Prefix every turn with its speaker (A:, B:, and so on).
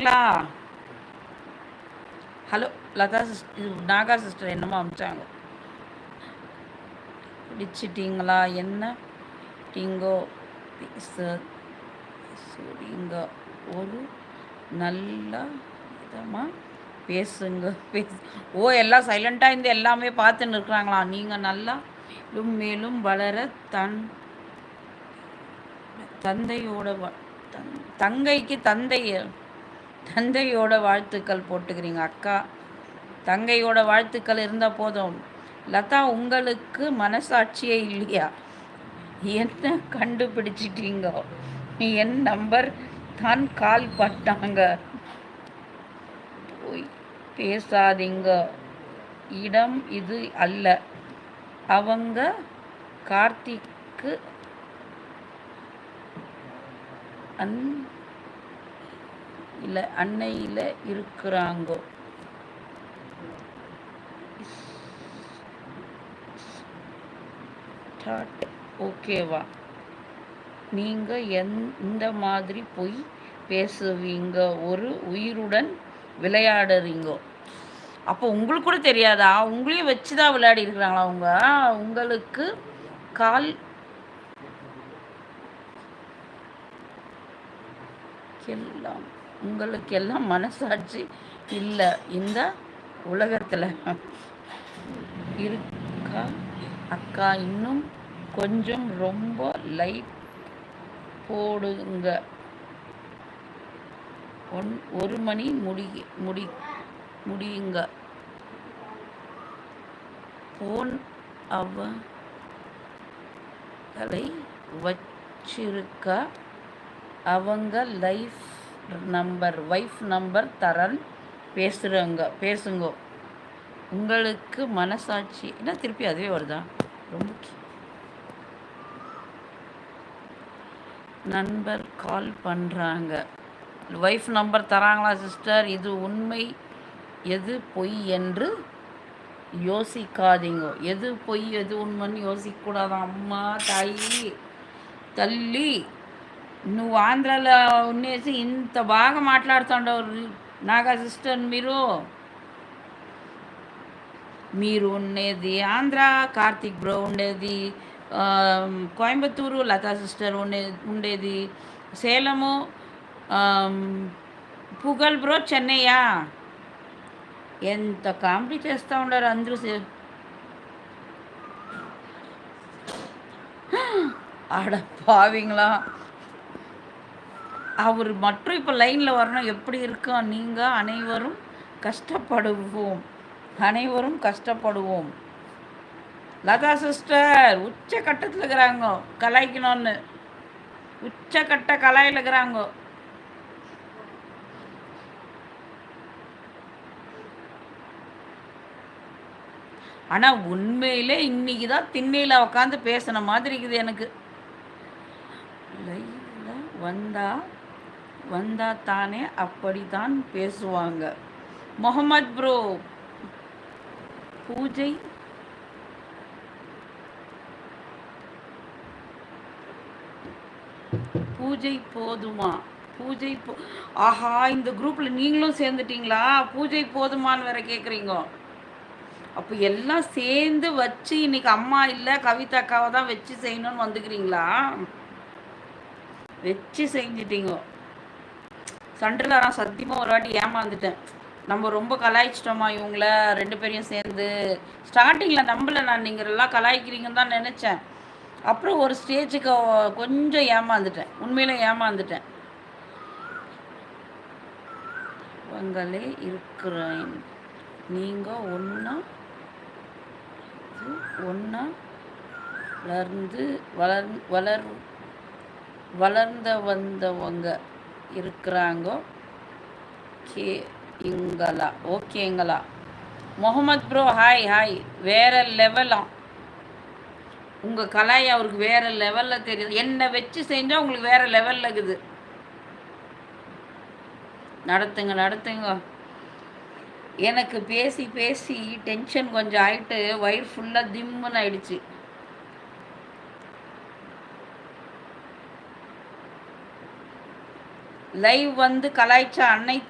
A: வந்துட்டீங்களா hello Latha sister இது Naga sister என்னமோ அமிச்சாங்க. பிடிச்சிட்டிங்களா என்ன? டிங்கோ பேசுறீங்க ஒரு நல்ல விதமாக பேசுங்க. பேசு ஓ எல்லாம் சைலண்ட்டாக இருந்து எல்லாமே பார்த்துன்னு இருக்கிறாங்களா? நீங்கள் நல்லா மேலும் மேலும் வளர தன் தந்தையோட தங்கைக்கு தந்தை தந்தையோட வாழ்த்துக்கள் போட்டுக்கிறீங்க அக்கா. தங்கையோட வாழ்த்துக்கள் இருந்தால் போதும். லதா உங்களுக்கு மனசாட்சியே இல்லையா? என்ன கண்டுபிடிச்சிட்டீங்க? என் நம்பர் தான் கால் பட்டாங்க. போய் பேசாதீங்க. இடம் இது அல்ல. அவங்க கார்த்திக்கு அன் இல்லை அன்னையில் இருக்கிறாங்கோ? ஓகேவா நீங்கள் எந் இந்த மாதிரி போய் பேசுவீங்க. ஒரு உயிருடன் விளையாடுறீங்கோ. அப்போ உங்களுக்கு கூட தெரியாதா? உங்களையும் வச்சு தான் விளையாடி இருக்கிறாங்களா அவங்க? உங்களுக்கு கால் எல்லாம் உங்களுக்கு எல்லாம் மனசாட்சி இல்லை. இந்த உலகத்தில் இருக்கா? அக்கா இன்னும் கொஞ்சம் ரொம்ப லைட் போடுங்க. ஒன் ஒரு மணி முடி முடி முடியுங்க. போன் அவங்களை வச்சிருக்க அவங்க லைஃப் நம்பர் ஒய்ஃப் நம்பர் தரன் பேசுகிறங்க பேசுங்கோ. உங்களுக்கு மனசாட்சி என்ன திருப்பி அதுவே வருதா? ரொம்ப நண்பர் கால் பண்ணுறாங்க ஒய்ஃப் நம்பர் தராங்களா சிஸ்டர் இது உண்மை. எது பொய் என்று யோசிக்காதீங்க. எது பொய் எது உண்மைன்னு யோசிக்கக்கூடாது. அம்மா தாயி தள்ளி. నువ్వు ఆంధ్రాలో ఉండేసి ఇంత బాగా మాట్లాడుతుండవు. నాగా సిస్టర్ మీరు? మీరు ఉండేది ఆంధ్ర కార్తిక్ బ్రో ఉండేది కోయంబత్తూరు లతా సిస్టర్ ఉండే ఉండేది. సేలము పుగల్ బ్రో చెన్నయ్య? ఎంత కాంప్లీట్ చేస్తూ ఉండరు అందరూ ఆడ పావింగ్లా அவர் மற்றும் இப்போ லைனில் வரணும். எப்படி இருக்கோம் நீங்கள் அனைவரும் கஷ்டப்படுவோம். அனைவரும் கஷ்டப்படுவோம். லதா சிஸ்டர் உச்ச கட்டத்தில் இருக்கிறாங்க. கலாய்க்கணும்னு. உச்சக்கட்ட கலாயில் இருக்கிறாங்க. ஆனால் உண்மையிலே இன்னைக்கு தான் திண்ணையில் உட்காந்து பேசின மாதிரி இருக்குது எனக்கு. லைவில் வந்தால் வந்தா தானே அப்படி தான் பேசுவாங்க. முகமத் ப்ரோ பூஜை. பூஜை போதுமா? பூஜை போ ஆஹா இந்த குரூப்பில் நீங்களும் சேர்ந்துட்டீங்களா? பூஜை போதுமான்னு வேற கேட்குறீங்க அப்போ எல்லாம் சேர்ந்து வச்சு இன்னைக்கு அம்மா இல்லை கவிதா அக்காவை தான் வச்சு செய்யணும்னு வந்துக்கிறீங்களா? வச்சு செஞ்சிட்டீங்க. சண்டில் நான் சத்தியமாக ஒரு வாட்டி ஏமாந்துட்டேன். நம்ம ரொம்ப கலாய்ச்சிட்டோமா இவங்கள ரெண்டு பேரையும் சேர்ந்து? ஸ்டார்டிங்கில் நம்பலை நான். நீங்கள் எல்லாம் கலாய்க்கிறீங்கன்னு தான் நினச்சேன். அப்புறம் ஒரு ஸ்டேஜுக்கு கொஞ்சம் ஏமாந்துட்டேன். உண்மையில ஏமாந்துட்டேன். உங்களே இருக்கிறேன். நீங்கள் ஒன்றா ஒன்றா வளர்ந்து வளர் வளர் வளர்ந்த வந்தவங்க. இருக்கிறாங்க? கே இங்களா ஓகேங்களா முகமது ப்ரோ ஹாய் ஹாய் வேற லெவலாம் உங்கள் கலாய் அவருக்கு வேற லெவலில் தெரியுது. என்னை வச்சு செஞ்சால் உங்களுக்கு வேற லெவலில் இருக்குது. நடத்துங்க நடத்துங்க. எனக்கு பேசி பேசி டென்ஷன் கொஞ்சம் ஆயிட்டு வயிறு ஃபுல்லாக திம்முன்னு ஆயிடுச்சு. லைவ் வந்து கலாய்ச்ச அன்னை